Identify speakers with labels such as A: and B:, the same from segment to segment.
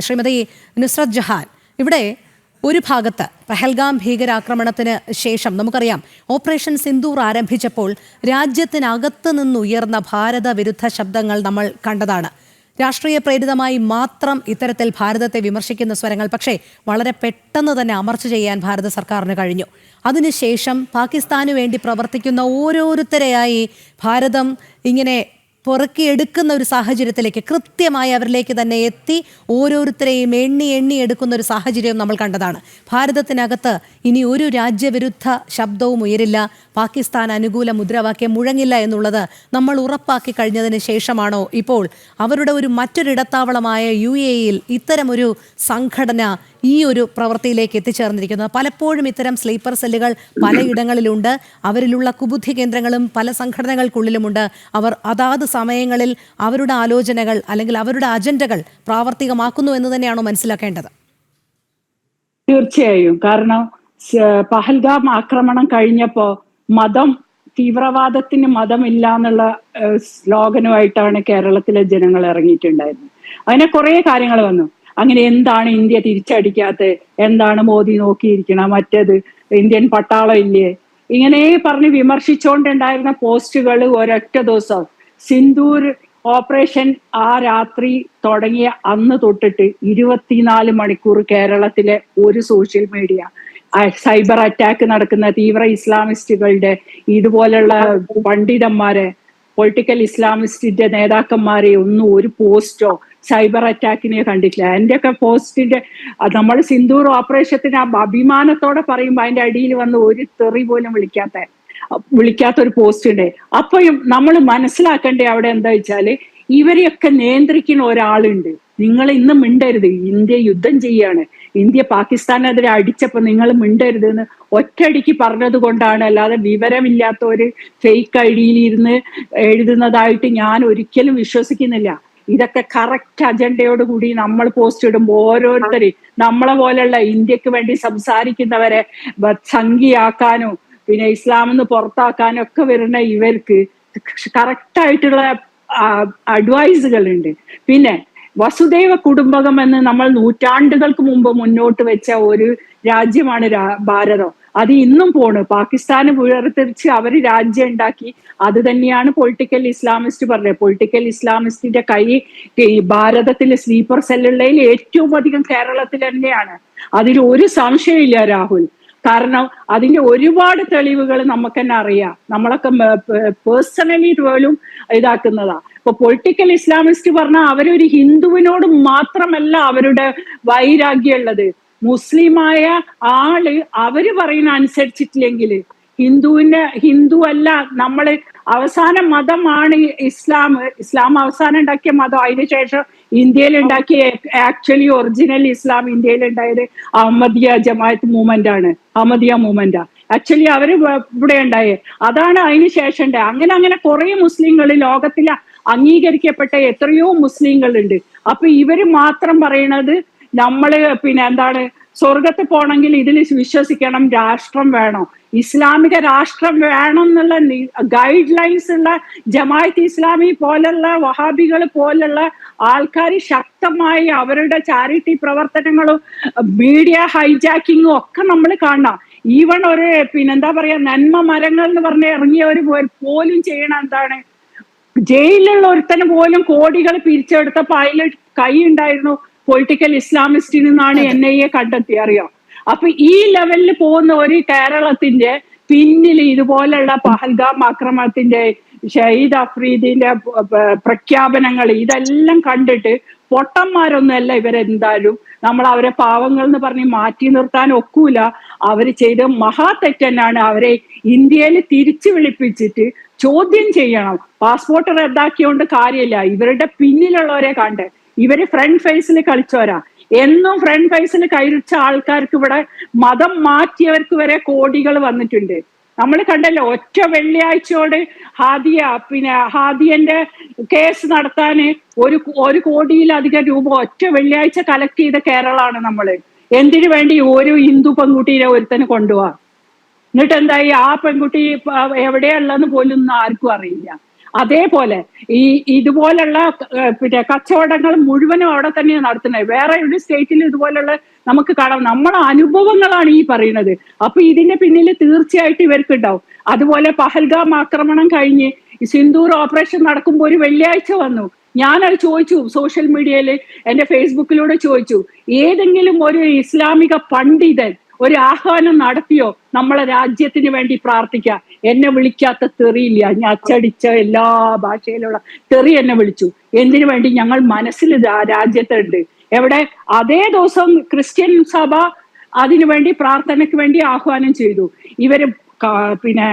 A: ശ്രീമതി നുസ്രത് ജഹാൻ. ഇവിടെ ഒരു ഭാഗത്ത് പഹൽഗാം ഭീകരാക്രമണത്തിന് ശേഷം നമുക്കറിയാം ഓപ്പറേഷൻ സിന്ദൂർ ആരംഭിച്ചപ്പോൾ രാജ്യത്തിനകത്ത് നിന്നുയർന്ന ഭാരത വിരുദ്ധ ശബ്ദങ്ങൾ നമ്മൾ കണ്ടതാണ്. രാഷ്ട്രീയ പ്രേരിതമായി മാത്രം ഇത്തരത്തിൽ ഭാരതത്തെ വിമർശിക്കുന്ന സ്വരങ്ങൾ പക്ഷേ വളരെ പെട്ടെന്ന് തന്നെ അമർച്ച ചെയ്യാൻ ഭാരത സർക്കാരിന് കഴിഞ്ഞു. അതിനുശേഷം പാകിസ്ഥാന് വേണ്ടി പ്രവർത്തിക്കുന്ന ഓരോരുത്തരെയായി ഭാരതം ഇങ്ങനെ പൊറുക്കിയെടുക്കുന്ന ഒരു സാഹചര്യത്തിലേക്ക് കൃത്യമായി അവരിലേക്ക് തന്നെ എത്തി ഓരോരുത്തരെയും എണ്ണി എണ്ണി എടുക്കുന്ന ഒരു സാഹചര്യം നമ്മൾ കണ്ടതാണ്. ഭാരതത്തിനകത്ത് ഇനി ഒരു രാജ്യവിരുദ്ധ ശബ്ദവും ഉയരില്ല. പാകിസ്ഥാൻ അനുകൂല മുദ്രാവാക്യം മുഴങ്ങില്ല എന്നുള്ളത് നമ്മൾ ഉറപ്പാക്കി കഴിഞ്ഞതിന് ശേഷമാണോ? ഇപ്പോൾ അവരുടെ ഒരു മറ്റൊരിടത്താവളമായ യു എയിൽ ഇത്തരമൊരു സംഘടന ഈ ഒരു പ്രവൃത്തിയിലേക്ക് എത്തിച്ചേർന്നിരിക്കുന്നത്. പലപ്പോഴും ഇത്തരം സ്ലീപ്പർ സെല്ലുകൾ പലയിടങ്ങളിലുണ്ട്. അവരിലുള്ള കുബുദ്ധി കേന്ദ്രങ്ങളും പല സംഘടനകൾക്കുള്ളിലുമുണ്ട്. അവർ അതാത് സമയങ്ങളിൽ അവരുടെ ആലോചനകൾ അല്ലെങ്കിൽ അവരുടെ അജണ്ടകൾ പ്രാവർത്തികമാക്കുന്നു എന്ന് തന്നെയാണോ മനസ്സിലാക്കേണ്ടത്?
B: തീർച്ചയായും. കാരണം പഹൽഗാം ആക്രമണം കഴിഞ്ഞപ്പോ മതം തീവ്രവാദത്തിന് മതമില്ല എന്നുള്ള ശ്ലോകനുമായിട്ടാണ് കേരളത്തിലെ ജനങ്ങൾ ഇറങ്ങിയിട്ടുണ്ടായിരുന്നത്. അതിനെ കുറേ കാര്യങ്ങൾ വന്നു. അങ്ങനെ എന്താണ് ഇന്ത്യ തിരിച്ചടിക്കാത്തത് എന്താണ് മോദി നോക്കിയിരിക്കണം? മറ്റേത് ഇന്ത്യൻ പട്ടാളം ഇല്ലേ ഇങ്ങനെ പറഞ്ഞ് വിമർശിച്ചുകൊണ്ടുണ്ടായിരുന്ന പോസ്റ്റുകൾ ഒരൊറ്റ ദിവസം. സിന്ദൂർ ഓപ്പറേഷൻ ആ രാത്രി തുടങ്ങിയ അന്ന് തൊട്ടിട്ട് ഇരുപത്തിനാല് മണിക്കൂർ കേരളത്തിലെ ഒരു സോഷ്യൽ മീഡിയ സൈബർ അറ്റാക്ക് നടക്കുന്ന തീവ്ര ഇസ്ലാമിസ്റ്റുകളുടെ ഇതുപോലുള്ള പണ്ഡിതന്മാരെ പൊളിറ്റിക്കൽ ഇസ്ലാമിസ്റ്റിന്റെ നേതാക്കന്മാരെ ഒന്നും ഒരു പോസ്റ്റോ സൈബർ അറ്റാക്കിനെ കണ്ടിട്ടില്ല. എന്റെ ഒക്കെ പോസ്റ്റിന്റെ നമ്മൾ സിന്ദൂർ ഓപ്പറേഷത്തിന് അഭിമാനത്തോടെ പറയുമ്പോൾ അതിന്റെ അടിയിൽ വന്ന് ഒരു തെറി പോലും വിളിക്കാത്ത വിളിക്കാത്ത ഒരു പോസ്റ്റ് ഉണ്ട് അപ്പോഴും നമ്മൾ മനസ്സിലാക്കേണ്ടത് അവിടെ എന്താ വെച്ചാൽ ഇവരെയൊക്കെ നിയന്ത്രിക്കുന്ന ഒരാളുണ്ട്. നിങ്ങൾ ഇന്ന് മിണ്ടരുത്. ഇന്ത്യ യുദ്ധം ചെയ്യാണ്. ഇന്ത്യ പാകിസ്ഥാനെതിരെ അടിച്ചപ്പോൾ നിങ്ങൾ മിണ്ടരുത് എന്ന് ഒറ്റയടിക്ക് പറഞ്ഞത് കൊണ്ടാണ്. അല്ലാതെ വിവരമില്ലാത്ത ഒരു ഫേക്ക് ഐ ഡിയിൽ ഇരുന്ന് എഴുതുന്നതായിട്ട് ഞാൻ ഒരിക്കലും വിശ്വസിക്കുന്നില്ല. ഇതൊക്കെ കറക്റ്റ് അജണ്ടയോട് കൂടി നമ്മൾ പോസ്റ്റ് ഇടുമ്പോൾ ഓരോരുത്തരും നമ്മളെ പോലെയുള്ള ഇന്ത്യയ്ക്ക് വേണ്ടി സംസാരിക്കുന്നവരെ സംഘിയാക്കാനും പിന്നെ ഇസ്ലാമെന്ന് പുറത്താക്കാനും ഒക്കെ വരുന്ന ഇവർക്ക് കറക്റ്റ് ആയിട്ടുള്ള അഡ്വൈസുകൾ ഉണ്ട് പിന്നെ വസുദൈവ കുടുംബകം എന്ന് നമ്മൾ നൂറ്റാണ്ടുകൾക്ക് മുമ്പ് മുന്നോട്ട് വെച്ച ഒരു രാജ്യമാണ് ഭാരതം. അത് ഇന്നും പോണ്. പാകിസ്ഥാന് വേർതിരിച്ച് അവർ രാജ്യം ഉണ്ടാക്കി. അത് തന്നെയാണ് പൊളിറ്റിക്കൽ ഇസ്ലാമിസ്റ്റ് പറഞ്ഞത് പൊളിറ്റിക്കൽ ഇസ്ലാമിസ്റ്റിന്റെ കൈ ഭാരതത്തിലെ സ്ലീപ്പർ സെല്ലുള്ളതിൽ ഏറ്റവും അധികം കേരളത്തിൽ തന്നെയാണ്. അതിൽ ഒരു സംശയമില്ല രാഹുൽ. കാരണം അതിന്റെ ഒരുപാട് തെളിവുകൾ നമുക്ക് തന്നെ അറിയാം. നമ്മളൊക്കെ പേഴ്സണലി പോലും ഇതാക്കുന്നതാ. ഇപ്പൊ പൊളിറ്റിക്കൽ ഇസ്ലാമിസ്റ്റ് പറഞ്ഞാൽ അവരൊരു ഹിന്ദുവിനോട് മാത്രമല്ല അവരുടെ വൈരാഗ്യം ഉള്ളത്. മുസ്ലിമായ ആൾ അവർ പറയുന്ന അനുസരിച്ചിട്ടില്ലെങ്കിൽ ഹിന്ദുവിന്റെ ഹിന്ദു അല്ല നമ്മൾ അവസാന മതമാണ് ഇസ്ലാം. ഇസ്ലാം അവസാനം ഉണ്ടാക്കിയ മതം. അതിനുശേഷം ഇന്ത്യയിൽ ഉണ്ടാക്കിയ ആക്ച്വലി ഒറിജിനൽ ഇസ്ലാം ഇന്ത്യയിൽ ഉണ്ടായത് അഹമ്മദിയ ജമാഅത്ത് മൂവ്മെന്റ് ആണ്. അഹമ്മദിയ മൂവ്മെന്റ്. ആക്ച്വലി അവർ ഇവിടെ ഉണ്ടായേ. അതാണ് അതിന് ശേഷം ഉണ്ടായത് അങ്ങനെ അങ്ങനെ കുറെ മുസ്ലിങ്ങൾ ലോകത്തിൽ അംഗീകരിക്കപ്പെട്ട എത്രയോ മുസ്ലിങ്ങൾ ഉണ്ട് അപ്പൊ ഇവർ മാത്രം പറയണത് നമ്മൾ പിന്നെ എന്താണ് സ്വർഗത്ത് പോകണമെങ്കിൽ ഇതിൽ വിശ്വസിക്കണം രാഷ്ട്രം വേണം. ഇസ്ലാമിക രാഷ്ട്രം വേണം എന്നുള്ള ഗൈഡ് ലൈൻസ് ഉള്ള ജമായത്ത് ഇസ്ലാമി പോലുള്ള വഹാബികൾ പോലുള്ള ആൾക്കാർ ശക്തമായി അവരുടെ ചാരിറ്റി പ്രവർത്തനങ്ങളും മീഡിയ ഹൈജാക്കിങ്ങും ഒക്കെ നമ്മൾ കാണാം ഈവൺ ഒരു പിന്നെന്താ പറയാ നന്മ മരങ്ങൾ എന്ന് പറഞ്ഞ് ഒരു പോലും ചെയ്യണം എന്താണ് ജയിലിലുള്ള ഒരുത്തന് പോലും കോടികൾ പിരിച്ചെടുത്തപ്പോ അതിൽ കൈ ഉണ്ടായിരുന്നു. പൊളിറ്റിക്കൽ ഇസ്ലാമിസ്റ്റിൽ നിന്നാണ് എൻ ഐ എ കണ്ടെത്തി അറിയാം? അപ്പൊ ഈ ലെവലിൽ പോകുന്ന ഒരു കേരളത്തിന്റെ പിന്നിൽ ഇതുപോലെയുള്ള പഹൽഗാം ആക്രമണത്തിന്റെ ഷഹീദ് അഫ്രീദിന്റെ പ്രഖ്യാപനങ്ങൾ ഇതെല്ലാം കണ്ടിട്ട് പൊട്ടന്മാരൊന്നുമല്ല ഇവരെന്തായാലും. നമ്മൾ അവരെ പാവങ്ങൾ എന്ന് പറഞ്ഞ് മാറ്റി നിർത്താൻ ഒക്കൂല. അവർ ചെയ്ത മഹാ തെറ്റന്നാണ് അവരെ ഇന്ത്യയിൽ തിരിച്ചു വിളിപ്പിച്ചിട്ട് ചോദ്യം ചെയ്യണം. പാസ്പോർട്ട് റദ്ദാക്കിയോണ്ട് കാര്യമില്ല. ഇവരുടെ പിന്നിലുള്ളവരെ കണ്ട്. ഇവർ ഫ്രണ്ട് ഫേസിൽ കളിച്ചവരാ. എന്നും ഫ്രണ്ട് ഫേസിൽ കയറിച്ച ആൾക്കാർക്ക് ഇവിടെ മതം മാറ്റിയവർക്ക് വരെ കോടികൾ വന്നിട്ടുണ്ട്. നമ്മൾ കണ്ടല്ലോ ഒറ്റ വെള്ളിയാഴ്ചയോട് ഹാദിയ പിന്നെ ഹാദിയന്റെ കേസ് നടത്താന് ഒരു ഒരു കോടിയിലധികം രൂപ ഒറ്റ വെള്ളിയാഴ്ച കളക്ട് ചെയ്ത കേരളമാണ് നമ്മൾ എന്തിനു വേണ്ടി ഒരു ഹിന്ദു പെൺകുട്ടീനെ ഒരുത്തന് കൊണ്ടുപോവാ? എന്നിട്ട് എന്തായി ആ പെൺകുട്ടി എവിടെയുള്ളതെന്ന് പോലും ആർക്കും അറിയില്ല. അതേപോലെ ഈ ഇതുപോലുള്ള പിന്നെ കച്ചവടങ്ങൾ മുഴുവനും അവിടെ തന്നെയാണ് നടത്തുന്നത് വേറെ ഒരു സ്റ്റേറ്റിൽ ഇതുപോലുള്ള നമുക്ക് കാണാം. നമ്മളെ അനുഭവങ്ങളാണ് ഈ പറയുന്നത്. അപ്പൊ ഇതിന്റെ പിന്നിൽ തീർച്ചയായിട്ടും ഇവർക്ക് ഉണ്ടാവും അതുപോലെ പഹൽഗാം ആക്രമണം കഴിഞ്ഞ് സിന്ദൂർ ഓപ്പറേഷൻ നടക്കുമ്പോൾ ഒരു വെള്ളിയാഴ്ച വന്നു. ഞാനത് ചോദിച്ചു സോഷ്യൽ മീഡിയയിൽ എന്റെ ഫേസ്ബുക്കിലൂടെ ചോദിച്ചു. ഏതെങ്കിലും ഒരു ഇസ്ലാമിക പണ്ഡിതൻ ഒരു ആഹ്വാനം നടത്തിയോ? നമ്മളെ രാജ്യത്തിന് വേണ്ടി പ്രാർത്ഥിക്കുക. എന്നെ വിളിക്കാത്ത തെറിയില്ല ഞാൻ അച്ചടിച്ച എല്ലാ ഭാഷയിലുള്ള തെറി എന്നെ വിളിച്ചു. എന്തിനു വേണ്ടി ഞങ്ങൾ മനസ്സിൽ രാജ്യത്തുണ്ട്. എവിടെ? അതേ ദിവസം ക്രിസ്ത്യൻ സഭ അതിനുവേണ്ടി പ്രാർത്ഥനയ്ക്ക് വേണ്ടി ആഹ്വാനം ചെയ്തു. ഇവർ പിന്നെ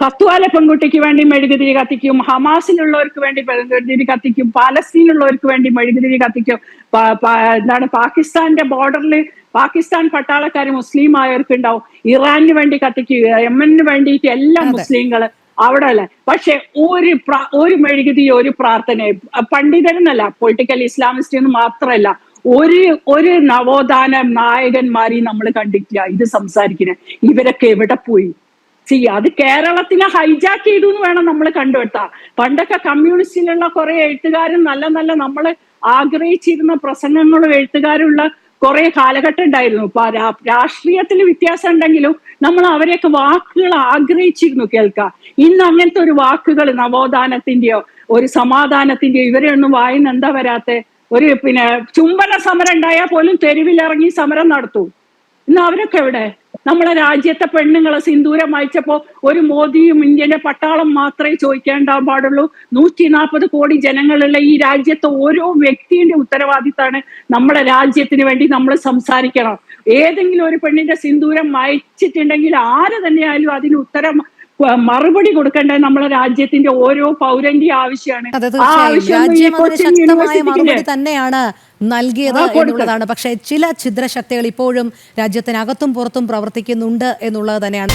B: കത്തുവാല പെൺകുട്ടിക്ക് വേണ്ടി മെഴുകുതിരി കത്തിക്കും ഹമാസിലുള്ളവർക്ക് വേണ്ടി മെഴുകുതിരി കത്തിക്കും പാലസ്തീനുള്ളവർക്ക് വേണ്ടി മെഴുകുതിരി കത്തിക്കും. എന്താണ് പാകിസ്ഥാന്റെ ബോർഡറിൽ പാകിസ്ഥാൻ പട്ടാളക്കാർ മുസ്ലിം ആയവർക്ക് ഉണ്ടാവും ഇറാനിന് വേണ്ടി കത്തിക്കും യമന് വേണ്ടിയിട്ട് എല്ലാ മുസ്ലിങ്ങൾ അവിടെ അല്ല പക്ഷെ ഒരു ഒരു മെഴുകുതി ഒരു പ്രാർത്ഥന പണ്ഡിതരെന്നല്ല പൊളിറ്റിക്കൽ ഇസ്ലാമിസ്റ്റ് എന്ന് മാത്രമല്ല ഒരു ഒരു നവോത്ഥാന നായകന്മാരെയും നമ്മൾ കണ്ടിട്ടില്ല ഇത് സംസാരിക്കുന്നത്. ഇവരൊക്കെ എവിടെ പോയി? സി അത് കേരളത്തിനെ ഹൈജാക്ക് ചെയ്തു എന്ന് വേണം നമ്മൾ കണ്ടുവെട്ടാ പണ്ടൊക്കെ കമ്മ്യൂണിസ്റ്റിലുള്ള കുറെ എഴുത്തുകാരും നല്ല നല്ല നമ്മൾ ആഗ്രഹിച്ചിരുന്ന പ്രസംഗങ്ങളും എഴുത്തുകാരുള്ള കുറെ കാലഘട്ടം ഉണ്ടായിരുന്നു. രാഷ്ട്രീയത്തിൽ വ്യത്യാസം ഉണ്ടെങ്കിലും നമ്മൾ അവരെയൊക്കെ വാക്കുകൾ ആഗ്രഹിച്ചിരുന്നു കേൾക്കാം ഇന്ന് അങ്ങനത്തെ ഒരു വാക്കുകൾ നവോത്ഥാനത്തിന്റെയോ ഒരു സമാധാനത്തിന്റെയോ ഇവരെയൊന്നും വായന എന്താ വരാത്തെ? ഒരു പിന്നെ ചുംബന സമരം ഉണ്ടായാൽ പോലും തെരുവിലിറങ്ങി സമരം നടത്തും. ഇന്ന് അവരൊക്കെ എവിടെ? നമ്മളെ രാജ്യത്തെ പെണ്ണുങ്ങളെ സിന്ദൂരം അയച്ചപ്പോ ഒരു മോദിയും ഇന്ത്യന്റെ പട്ടാളം മാത്രമേ ചോദിക്കേണ്ടാൻ പാടുള്ളൂ. നൂറ്റി നാൽപ്പത് കോടി ജനങ്ങളുള്ള ഈ രാജ്യത്തെ ഓരോ വ്യക്തിയുടെ ഉത്തരവാദിത്തമാണ് നമ്മുടെ രാജ്യത്തിന് വേണ്ടി നമ്മൾ സംസാരിക്കണം. ഏതെങ്കിലും ഒരു പെണ്ണിന്റെ സിന്ദൂരം അയച്ചിട്ടുണ്ടെങ്കിൽ ആര് തന്നെയായാലും അതിന് ഉത്തരം മറുപടി കൊടുക്കേണ്ടത് നമ്മളെ രാജ്യത്തിന്റെ ഓരോ പൗരന്റെ ആവശ്യമാണ്.
A: ശക്തമായ മറുപടി തന്നെയാണ് നൽകിയത് എന്നുള്ളതാണ്. പക്ഷേ ചില ഛിദ്രശക്തികൾ ഇപ്പോഴും രാജ്യത്തിനകത്തും പുറത്തും പ്രവർത്തിക്കുന്നുണ്ട് എന്നുള്ളത് തന്നെയാണ്.